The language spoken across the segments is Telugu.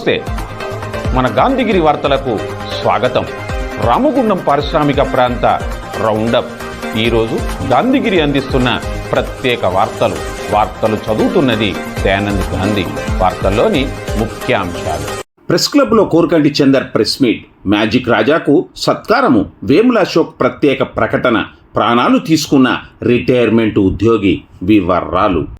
నమస్తే. మన గాంధీగిరి వార్తలకు స్వాగతం. రామగుండం పారిశ్రామిక ప్రాంత రౌండప్. ఈరోజు గాంధీగిరి అందిస్తున్న ప్రత్యేక వార్తలు. వార్తలు చదువుతున్నది దయానంద్ గాంధీ. వార్తల్లోని ముఖ్యాంశాలు. ప్రెస్ క్లబ్లో Korakanti Chander press meet. Magic రాజాకు సత్కారము వేముల అశోక్ ప్రత్యేక ప్రకటన ప్రాణాలు తీసుకున్న రిటైర్మెంట్ ఉద్యోగి వివరాలు.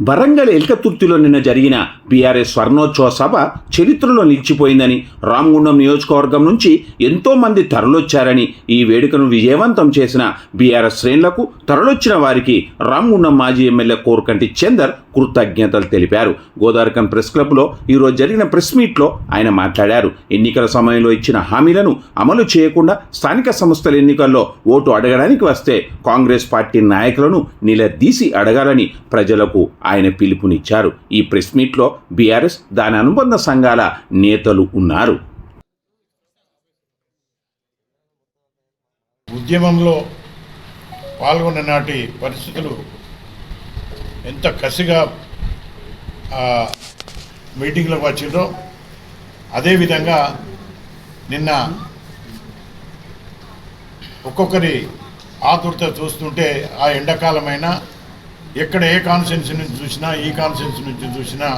Warangal ఎల్కతుర్తిలో నిన్న జరిగిన బీఆర్ఎస్ స్వర్ణోత్సవ సభ చరిత్రలో నిలిచిపోయిందని రామగుండం నియోజకవర్గం నుంచి ఎంతోమంది తరలొచ్చారని ఈ వేడుకను విజయవంతం చేసిన బీఆర్ఎస్ శ్రేణులకు తరలొచ్చిన వారికి రామగుండం మాజీ ఎమ్మెల్యే కోరకంటి చందర్ కృతజ్ఞతలు తెలిపారు. గోదావరికన్ ప్రెస్ క్లబ్లో ఈరోజు జరిగిన ప్రెస్ మీట్లో ఆయన మాట్లాడారు. ఎన్నికల సమయంలో ఇచ్చిన హామీలను అమలు చేయకుండా స్థానిక సంస్థల ఎన్నికల్లో ఓటు అడగడానికి వస్తే కాంగ్రెస్ పార్టీ నాయకులను నిలదీసి అడగాలని ప్రజలకు ఆయన పిలుపునిచ్చారు. ఈ ప్రెస్ మీట్లో బీఆర్ఎస్ దాని అనుబంధ సంఘాల నేతలు ఉన్నారు. ఉద్యమంలో పాల్గొన్న నాటి పరిస్థితులు ఎంత కసిగా మీటింగ్లోకి మీటింగ్లకు వచ్చిండ్రో అదేవిధంగా నిన్న ఒక్కొక్కరి ఆతురత చూస్తుంటే ఆ ఎండాకాలమైనా ఎక్కడ ఏ కాన్ఫరెన్స్ నుంచి చూసినా ఈ కాన్సెన్స్ నుంచి చూసినా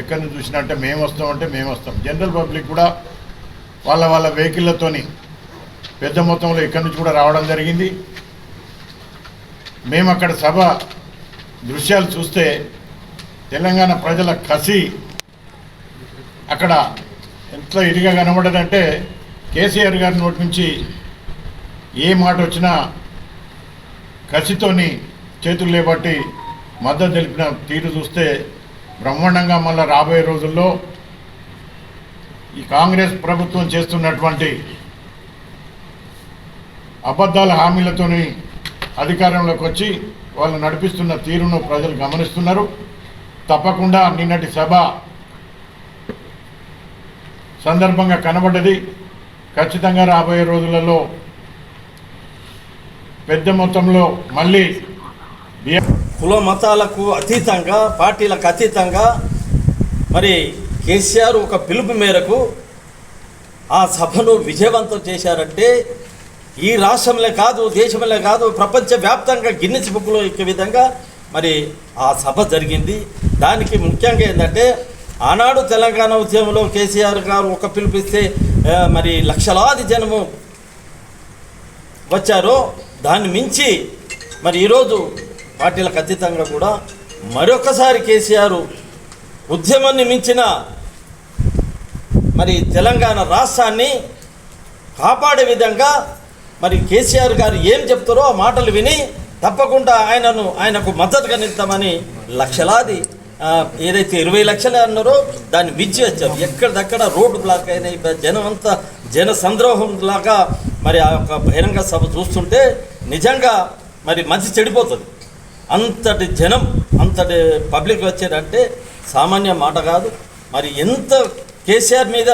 ఎక్కడి నుంచి చూసినా అంటే మేము వస్తామంటే మేము వస్తాం. జనరల్ పబ్లిక్ కూడా వాళ్ళ వాళ్ళ వెహికల్లతోని పెద్ద మొత్తంలో ఇక్కడి నుంచి కూడా రావడం జరిగింది. మేము అక్కడ సభ దృశ్యాలు చూస్తే తెలంగాణ ప్రజల కసి అక్కడ ఎంత ఇదిగా కనబడదంటే కేసీఆర్ గారి నోటి నుంచి ఏ మాట వచ్చినా కసితోని చేతులు లేబట్టి మద్దతు తెలిపిన తీరు చూస్తే బ్రహ్మాండంగా మళ్ళీ రాబోయే రోజుల్లో ఈ కాంగ్రెస్ ప్రభుత్వం చేస్తున్నటువంటి అబద్ధాల హామీలతోని అధికారంలోకి వచ్చి వాళ్ళు నడిపిస్తున్న తీరును ప్రజలు గమనిస్తున్నారు. తప్పకుండా నిన్నటి సభ సందర్భంగా కనబడ్డది. ఖచ్చితంగా రాబోయే రోజులలో పెద్ద మొత్తంలో మళ్ళీ కుల మతాలకు అతీతంగా పార్టీలకు అతీతంగా మరి కేసీఆర్ ఒక పిలుపు మేరకు ఆ సభను విజయవంతం చేశారంటే ఈ రాష్ట్రంలో కాదు దేశంలో కాదు ప్రపంచవ్యాప్తంగా గిన్నెస్ బుక్లో ఎక్కే విధంగా మరి ఆ సభ జరిగింది. దానికి ముఖ్యంగా ఏంటంటే ఆనాడు తెలంగాణ ఉద్యమంలో కేసీఆర్ గారు ఒక పిలిపిస్తే మరి లక్షలాది జనము వచ్చారో దాన్ని మించి మరి ఈరోజు పార్టీలకు అతీతంగా కూడా మరొకసారి కేసీఆర్ ఉద్యమాన్ని మించిన మరి తెలంగాణ రాష్ట్రాన్ని కాపాడే విధంగా మరి కేసీఆర్ గారు ఏం చెప్తారో ఆ మాటలు విని తప్పకుండా ఆయనను ఆయనకు మద్దతుగా నిలుతామని లక్షలాది ఏదైతే ఇరవై లక్షలు అన్నారో దాన్ని మించి వచ్చారు. ఎక్కడిదక్కడ రోడ్డు బ్లాక్ అయినాయి జనం అంతా జన సంద్రోహం లాగా మరి ఆ యొక్క బహిరంగ సభ చూస్తుంటే నిజంగా మరి మంచి చెడిపోతుంది. అంతటి జనం అంతటి పబ్లిక్ వచ్చారంటే సామాన్య మాట కాదు. మరి ఎంత కేసీఆర్ మీద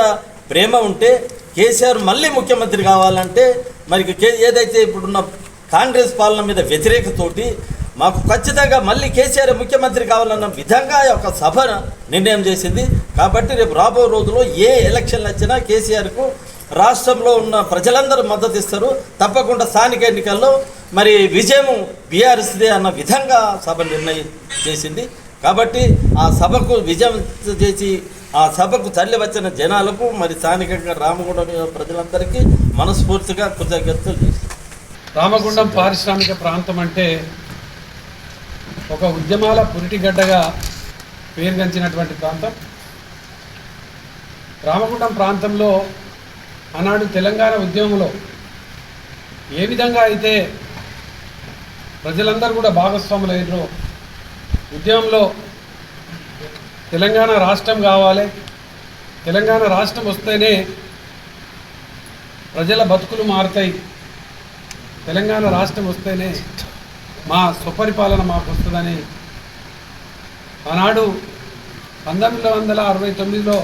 ప్రేమ ఉంటే కేసీఆర్ మళ్ళీ ముఖ్యమంత్రి కావాలంటే మరి కే ఏదైతే ఇప్పుడున్న కాంగ్రెస్ పాలన మీద వ్యతిరేకతోటి మాకు ఖచ్చితంగా మళ్ళీ కేసీఆర్ ముఖ్యమంత్రి కావాలన్న విధంగా ఒక సభ నిర్ణయం చేసింది. కాబట్టి రేపు రాబో రోజుల్లో ఏ ఎలక్షన్లు వచ్చినా కేసీఆర్కు రాష్ట్రంలో ఉన్న ప్రజలందరూ మద్దతు ఇస్తారు. తప్పకుండా స్థానిక ఎన్నికల్లో మరి విజయం బీఆర్ఎస్దే అన్న విధంగా సభ నిర్ణయం చేసింది. కాబట్టి ఆ సభకు విజయం చేసి ఆ సభకు తల్లి వచ్చిన జనాలకు మరి స్థానికంగా రామగుండం ప్రజలందరికీ మనస్ఫూర్తిగా కృతజ్ఞతలు చేస్తాను రామగుండం పారిశ్రామిక ప్రాంతం అంటే ఒక ఉద్యమాల పురిటిగడ్డగా పేరుగంచినటువంటి ప్రాంతం. రామగుండం ప్రాంతంలో ఆనాడు తెలంగాణ ఉద్యమంలో ఏ విధంగా అయితే ప్రజలందరూ కూడా భాగస్వాములు భాగస్వాములయ్యారో ఉద్యమంలో తెలంగాణ రాష్ట్రం కావాలి. తెలంగాణ రాష్ట్రం వస్తేనే ప్రజల బతుకులు మారుతాయి. తెలంగాణ రాష్ట్రం వస్తేనే మా స్వపరిపాలన మాకు వస్తుందని ఆనాడు పంతొమ్మిది వందల అరవై తొమ్మిదిలో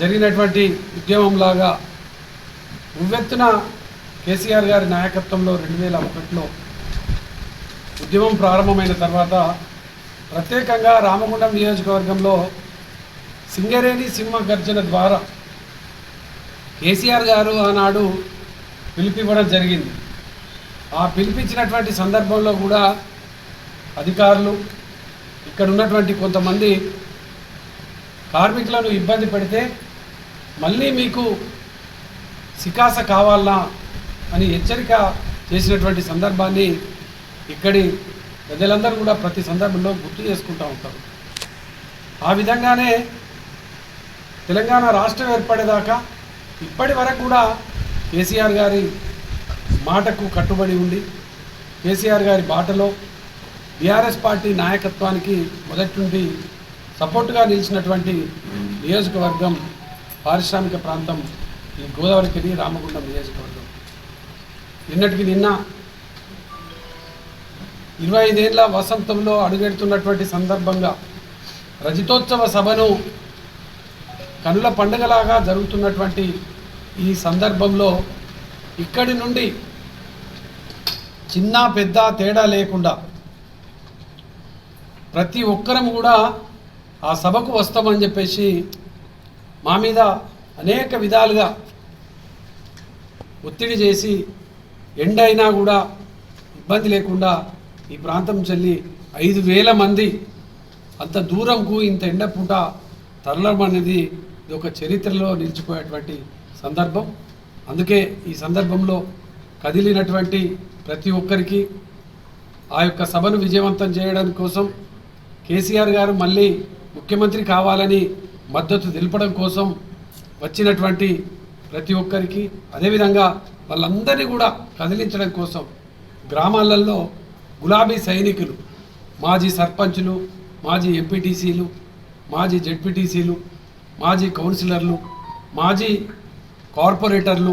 జరిగినటువంటి ఉద్యమంలాగా ఉవ్వెత్తున కేసీఆర్ గారి నాయకత్వంలో రెండు వేల ఒకటిలో ఉద్యమం ప్రారంభమైన తర్వాత ప్రత్యేకంగా రామగుండం నియోజకవర్గంలో సింగరేణి సింహ గర్జన ద్వారా కేసీఆర్ గారు ఆనాడు పిలిపివ్వడం జరిగింది. ఆ పిలిపించినటువంటి సందర్భంలో కూడా అధికారులు ఇక్కడ ఉన్నటువంటి కొంతమంది కార్మికులను ఇబ్బంది పెడితే మళ్ళీ మీకు సికాస కావాలా అని హెచ్చరిక చేసినటువంటి సందర్భాన్ని ఇక్కడి ప్రజలందరూ కూడా ప్రతి సందర్భంలో గుర్తు చేసుకుంటూ ఉంటారు. ఆ విధంగానే తెలంగాణ రాష్ట్రం ఏర్పడేదాకా ఇప్పటి వరకు కూడా కేసీఆర్ గారి మాటకు కట్టుబడి ఉండి కేసీఆర్ గారి బాటలో బీఆర్ఎస్ పార్టీ నాయకత్వానికి మొదటి నుండి సపోర్టుగా నిలిచినటువంటి నియోజకవర్గం పారిశ్రామిక ప్రాంతం ఈ గోదావరికిని రామగుండం నియోజకవర్గం. నిన్నటికి నిన్న ఇరవై ఐదేళ్ళ వసంతంలో అడుగెడుతున్నటువంటి సందర్భంగా రజతోత్సవ సభను కనుల పండుగలాగా జరుగుతున్నటువంటి ఈ సందర్భంలో ఇక్కడి నుండి చిన్న పెద్ద తేడా లేకుండా ప్రతి ఒక్కరం కూడా ఆ సభకు వస్తామని చెప్పేసి మా మీద అనేక విధాలుగా ఒత్తిడి చేసి ఎండ అయినా కూడా ఇబ్బంది లేకుండా ఈ ప్రాంతం చెల్లి ఐదు వేల మంది. అంత దూరంకు ఇంత ఎండ పూట తరలడం అనేది ఇది ఒక చరిత్రలో నిలిచిపోయేటువంటి సందర్భం. అందుకే ఈ సందర్భంలో కదిలినటువంటి ప్రతి ఒక్కరికి ఆ యొక్క సభను విజయవంతం చేయడం కోసం కేసీఆర్ గారు మళ్ళీ ముఖ్యమంత్రి కావాలని మద్దతు తెలపడం కోసం వచ్చినటువంటి ప్రతి ఒక్కరికి అదేవిధంగా వాళ్ళందరినీ కూడా కదిలించడం కోసం గ్రామాలలో గులాబీ సైనికులు మాజీ సర్పంచులు మాజీ ఎంపీటీసీలు మాజీ జెడ్పీటీసీలు మాజీ కౌన్సిలర్లు మాజీ కార్పొరేటర్లు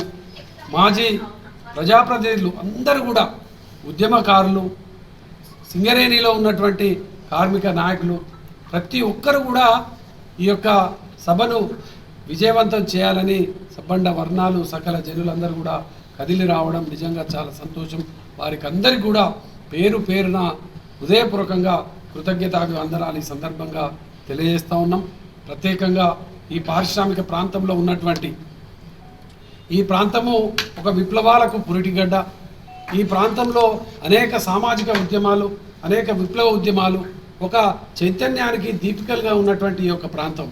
మాజీ ప్రజాప్రతినిధులు అందరూ కూడా ఉద్యమకారులు సింగరేణిలో ఉన్నటువంటి కార్మిక నాయకులు ప్రతి ఒక్కరు కూడా ఈ యొక్క సభను విజయవంతం చేయాలని సబ్బండ వర్ణాలు సకల జనులందరూ కూడా కదిలి రావడం నిజంగా చాలా సంతోషం. వారికి అందరికీ కూడా పేరు పేరున హృదయపూర్వకంగా కృతజ్ఞతాభివందనాలు ఈ సందర్భంగా తెలియజేస్తూ ఉన్నాం. ప్రత్యేకంగా ఈ పారిశ్రామిక ప్రాంతంలో ఉన్నటువంటి ఈ ప్రాంతము ఒక విప్లవాలకు పురిటిగడ్డ. ఈ ప్రాంతంలో అనేక సామాజిక ఉద్యమాలు అనేక విప్లవ ఉద్యమాలు ఒక చైతన్యానికి దీపికలుగా ఉన్నటువంటి ఈ యొక్క ప్రాంతం.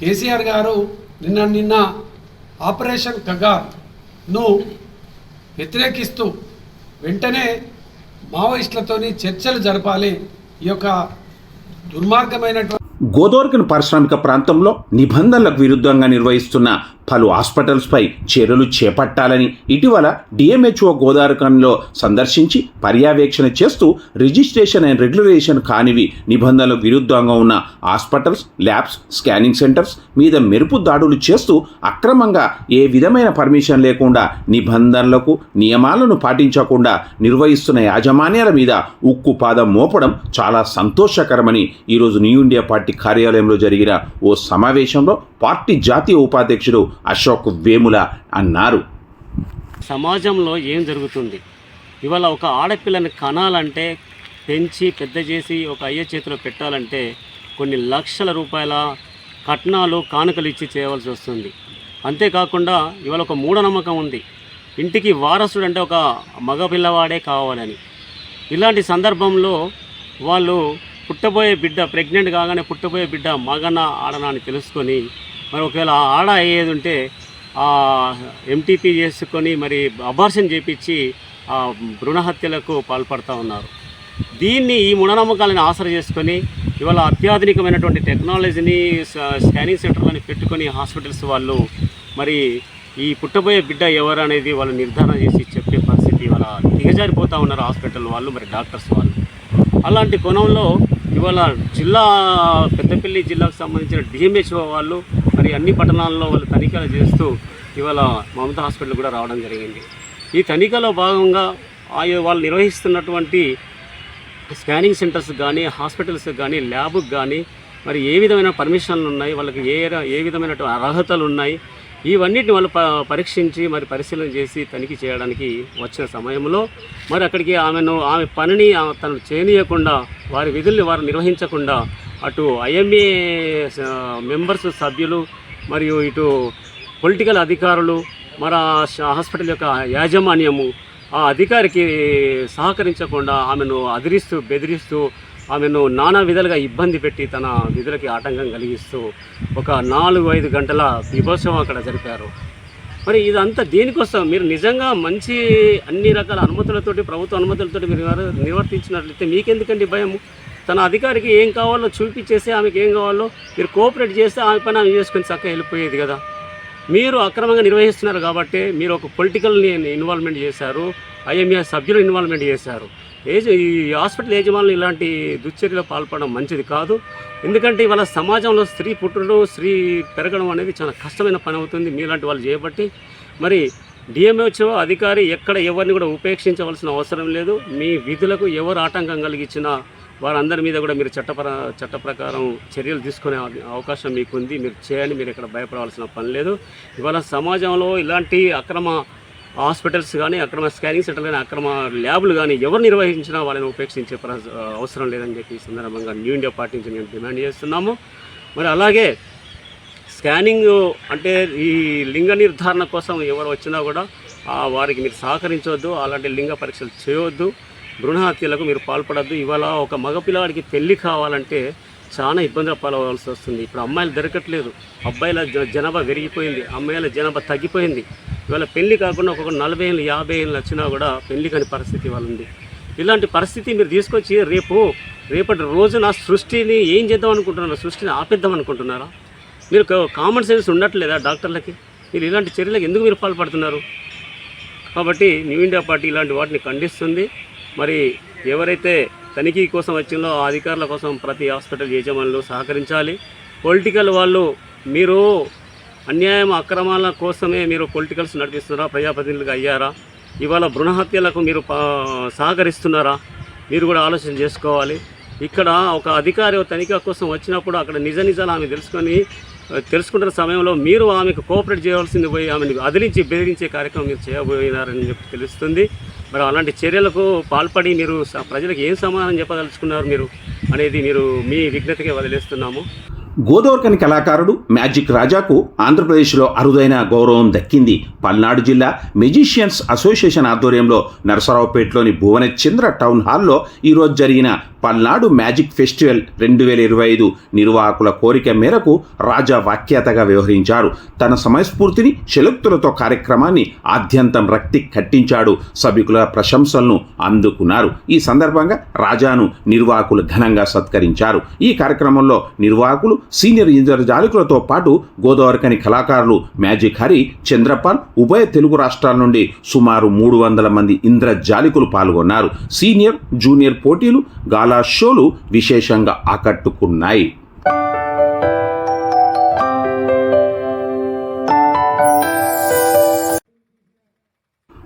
కేసీఆర్ గారు నిన్న నిన్న ఆపరేషన్ కగార్ను వ్యతిరేకిస్తూ వెంటనే మావోయిస్టులతోని చర్చలు జరపాలి. ఈ యొక్క దుర్మార్గమైనటువంటి గోదావరికన్ పారిశ్రామిక ప్రాంతంలో నిబంధనలకు విరుద్ధంగా నిర్వహిస్తున్న పలు హాస్పిటల్స్పై చర్యలు చేపట్టాలని ఇటీవల డిఎంహెచ్ఓ గోదావరికన్లో సందర్శించి పర్యవేక్షణ చేస్తూ రిజిస్ట్రేషన్ అండ్ రెగ్యులరేషన్ కానివి నిబంధనలకు విరుద్ధంగా ఉన్న హాస్పిటల్స్ ల్యాబ్స్ స్కానింగ్ సెంటర్స్ మీద మెరుపు దాడులు చేస్తూ అక్రమంగా ఏ విధమైన పర్మిషన్ లేకుండా నిబంధనలకు నియమాలను పాటించకుండా నిర్వహిస్తున్న యాజమాన్యాల మీద ఉక్కు పాదం మోపడం చాలా సంతోషకరమని ఈరోజు న్యూ ఇండియా పార్టీ కార్యాలయంలో జరిగిన ఓ సమావేశంలో పార్టీ జాతీయ ఉపాధ్యక్షుడు అశోక్ వేముల అన్నారు. సమాజంలో ఏం జరుగుతుంది? ఇవాళ ఒక ఆడపిల్లని కనాలంటే పెంచి పెద్ద చేసి ఒక అయ్య చేతిలో పెట్టాలంటే కొన్ని లక్షల రూపాయల కట్నాలు కానుకలు ఇచ్చి చేయవలసి వస్తుంది. అంతేకాకుండా ఇవాళ ఒక మూఢనమ్మకం ఉంది. ఇంటికి వారసుడు అంటే ఒక మగ పిల్లవాడే కావాలని. ఇలాంటి సందర్భంలో వాళ్ళు పుట్టబోయే బిడ్డ ప్రెగ్నెంట్ కాగానే పుట్టబోయే బిడ్డ మగన ఆడన అని తెలుసుకొని మరి ఒకవేళ ఆడ అయ్యేది ఉంటే ఆ ఎంటీపీ చేసుకొని మరి అబార్షన్ చేపించి ఆ భ్రూణ పాల్పడుతూ ఉన్నారు. దీన్ని ఈ మూఢనమ్మకాలను ఆసర చేసుకొని ఇవాళ అత్యాధునికమైనటువంటి టెక్నాలజీని స్కానింగ్ సెంటర్లని పెట్టుకొని హాస్పిటల్స్ వాళ్ళు మరి ఈ పుట్టబోయే బిడ్డ ఎవరు అనేది వాళ్ళు నిర్ధారణ చేసి చెప్పే పరిస్థితి ఇవాళ దిగజారిపోతూ ఉన్నారు హాస్పిటల్ వాళ్ళు మరి డాక్టర్స్ వాళ్ళు. అలాంటి కోణంలో ఇవాళ జిల్లా పెద్దపల్లి జిల్లాకు సంబంధించిన డిఎంహెచ్ఓ వాళ్ళు మరి అన్ని పట్టణాల్లో వాళ్ళు తనిఖీలు చేస్తూ ఇవాళ మమతా హాస్పిటల్ కూడా రావడం జరిగింది. ఈ తనిఖీలో భాగంగా ఆయా వాళ్ళు నిర్వహిస్తున్నటువంటి స్కానింగ్ సెంటర్స్ కానీ హాస్పిటల్స్ కానీ ల్యాబ్కి కానీ మరి ఏ విధమైన పర్మిషన్లు ఉన్నాయి? వాళ్ళకి ఏ ఏ విధమైన అర్హతలు ఉన్నాయి? ఇవన్నిటిని వాళ్ళు ప పరీక్షించి మరి పరిశీలన చేసి తనిఖీ చేయడానికి వచ్చిన సమయంలో మరి అక్కడికి ఆమెను ఆమె పనిని తను చేయనీయకుండా వారి విధుల్ని వారు నిర్వహించకుండా అటు ఐఎంఏ మెంబర్స్ సభ్యులు మరియు ఇటు పొలిటికల్ అధికారులు మరి ఆ హాస్పిటల్ యొక్క యాజమాన్యము ఆ అధికారికి సహకరించకుండా ఆమెను అదిరిస్తూ బెదిరిస్తూ ఆమెను నానా విధాలుగా ఇబ్బంది పెట్టి తన విధులకి ఆటంకం కలిగిస్తూ ఒక నాలుగు ఐదు గంటల విభోత్సవం అక్కడ జరిపారు. మరి ఇదంతా దేనికోసం? మీరు నిజంగా మంచి అన్ని రకాల అనుమతులతోటి ప్రభుత్వ అనుమతులతోటి మీరు నిర్వర్తించినట్లయితే మీకెందుకండి భయం తన అధికారికి ఏం కావాలో చూపించేసి ఆమెకి ఏం కావాలో మీరు కోఆపరేట్ చేస్తే ఆమె పని ఆమె చేసుకొని చక్కగా వెళ్ళిపోయేది కదా. మీరు అక్రమంగా నిర్వహిస్తున్నారు కాబట్టి మీరు ఒక పొలిటికల్ని ఇన్వాల్వ్మెంట్ చేశారు ఐఎంఏ సభ్యులు ఇన్వాల్వ్మెంట్ చేశారు. ఏజ ఈ హాస్పిటల్ యజమానులు ఇలాంటి దుశ్చర్యలో పాల్పడడం మంచిది కాదు. ఎందుకంటే ఇవాళ సమాజంలో స్త్రీ పుట్టడం స్త్రీ పెరగడం అనేది చాలా కష్టమైన పని అవుతుంది. మీలాంటి వాళ్ళు చేయబట్టి మరి డిఎంహెచ్ఓ అధికారి ఎక్కడ ఎవరిని కూడా ఉపేక్షించవలసిన అవసరం లేదు. మీ విధులకు ఎవరు ఆటంకం కలిగించినా వారందరి మీద కూడా మీరు చట్టపర చట్ట ప్రకారం చర్యలు తీసుకునే అవ- అవకాశం మీకుంది. మీరు చేయండి మీరు ఇక్కడ భయపడవలసిన పని లేదు. ఇవాళ సమాజంలో ఇలాంటి అక్రమ హాస్పిటల్స్ కానీ అక్రమ స్కానింగ్ సెంటర్లు కానీ అక్రమ ల్యాబ్లు కానీ ఎవరు నిర్వహించినా వాళ్ళని ఉపేక్షించే అవసరం లేదని చెప్పి ఈ సందర్భంగా న్యూ ఇండియా పార్టీ నుంచి మేము డిమాండ్ చేస్తున్నాము. మరి అలాగే స్కానింగ్ అంటే ఈ లింగ నిర్ధారణ కోసం ఎవరు వచ్చినా కూడా వారికి మీరు సహకరించవద్దు అలాంటి లింగ పరీక్షలు చేయవద్దు భ్రూణ హత్యలకు మీరు పాల్పడద్దు. ఇవాళ ఒక మగపిల్లవాడికి పెళ్ళి కావాలంటే చాలా ఇబ్బందులు పాలవలసి వస్తుంది. ఇప్పుడు అమ్మాయిలు దొరకట్లేదు. అబ్బాయిల జ- జనాభా పెరిగిపోయింది. అమ్మాయిల జనాభా తగ్గిపోయింది. ఇవాళ పెళ్ళి కాకుండా ఒక్కొక్క నలభై ఏళ్ళు యాభై ఏళ్ళు వచ్చినా కూడా పెళ్ళి కాని పరిస్థితి ఇవాళ ఉంది. ఇలాంటి పరిస్థితి మీరు తీసుకొచ్చి రేపు రేపటి రోజున సృష్టిని ఏం చేద్దాం అనుకుంటున్నారా సృష్టిని ఆపేద్దాం అనుకుంటున్నారా? మీరు కామన్ సెన్స్ ఉండట్లేదా డాక్టర్లకి? మీరు ఇలాంటి చర్యలకు ఎందుకు మీరు పాల్పడుతున్నారు? కాబట్టి న్యూ ఇండియా పార్టీ ఇలాంటి వాటిని ఖండిస్తుంది. మరి ఎవరైతే తనిఖీ కోసం వచ్చిందో ఆ అధికారుల కోసం ప్రతి హాస్పిటల్ యజమానులు సహకరించాలి. పొలిటికల్ వాళ్ళు మీరు అన్యాయం అక్రమాల కోసమే మీరు పొలిటికల్స్ నడిపిస్తున్నారా? ప్రజాప్రతినిధులుగా అయ్యారా? ఇవాళ భృణహత్యలకు హత్యలకు మీరు పా- సహకరిస్తున్నారా? మీరు కూడా ఆలోచన చేసుకోవాలి. ఇక్కడ ఒక అధికారి తనిఖీ కోసం వచ్చినప్పుడు అక్కడ నిజ నిజాలు ఆమె తెలుసుకొని తెలుసుకుంటున్న సమయంలో మీరు ఆమెకు కోఆపరేట్ చేయవలసింది పోయి ఆమెను అదిలించి బెదిరించే కార్యక్రమం మీరు చేయబోయినారని చెప్పి తెలుస్తుంది. మరి అలాంటి చర్యలకు పాల్పడి మీరు ప్రజలకు ఏం సమాధానం చెప్పదలుచుకున్నారు మీరు అనేది మీరు మీ విజ్ఞతకే వదిలేస్తున్నాము. గోదావరికని కళాకారుడు మ్యాజిక్ రాజాకు ఆంధ్రప్రదేశ్లో అరుదైన గౌరవం దక్కింది. పల్నాడు జిల్లా మెజిషియన్స్ అసోసియేషన్ ఆధ్వర్యంలో నరసరావుపేటలోని భువనచంద్ర టౌన్ హాల్లో ఈరోజు జరిగిన పల్నాడు మ్యాజిక్ ఫెస్టివల్ రెండు వేల ఇరవై ఐదు నిర్వాహకుల కోరిక మేరకు రాజా వాఖ్యాతగా వ్యవహరించారు. తన సమయస్ఫూర్తిని శలుక్తులతో కార్యక్రమాన్ని ఆద్యంతం రక్తి కట్టించాడు. సభికుల ప్రశంసలను అందుకున్నారు. ఈ సందర్భంగా రాజాను నిర్వాహకులు ఘనంగా సత్కరించారు. ఈ కార్యక్రమంలో నిర్వాహకులు సీనియర్ ఇంద్రజాలికులతో పాటు గోదావరికని కళాకారులు మ్యాజిక్ హరి చంద్రపాల్ ఉభయ తెలుగు రాష్ట్రాల నుండి సుమారు మూడు వందల మంది ఇంద్రజాలికులు పాల్గొన్నారు. సీనియర్ జూనియర్ పోటీలు గాలా షోలు విశేషంగా ఆకట్టుకున్నాయి.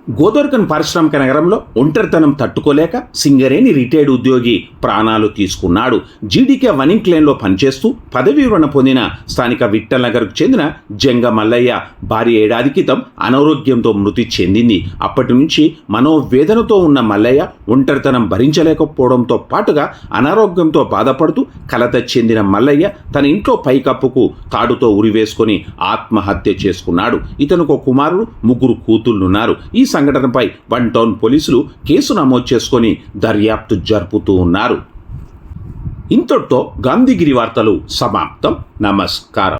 గోదోర్కన్ పారిశ్రామిక నగరంలో ఒంటరితనం తట్టుకోలేక సింగరేణి రిటైర్డ్ ఉద్యోగి ప్రాణాలు తీసుకున్నాడు. జీడీకే వనింగ్ క్లేన్లో పనిచేస్తూ పదవి పొందిన స్థానిక విట్టల్ నగర్కు చెందిన జంగ మల్లయ్య భారీ ఏడాది క్రితం అనారోగ్యంతో మృతి చెందింది. అప్పటి నుంచి మనోవేదనతో ఉన్న మల్లయ్య ఒంటరితనం భరించలేకపోవడంతో పాటుగా అనారోగ్యంతో బాధపడుతూ కలత చెందిన మల్లయ్య తన ఇంట్లో పైకప్పుకు తాడుతో ఉరివేసుకొని ఆత్మహత్య చేసుకున్నాడు. ఇతనుకు కుమారుడు ముగ్గురు కూతుళ్ళున్నారు ఈ సంఘటనపై వన్ టౌన్ పోలీసులు కేసు నమోదు చేసుకొని దర్యాప్తు జరుపుతూ ఉన్నారు. ఇంతటితో గాంధీగిరి వార్తలు సమాప్తం. నమస్కారం.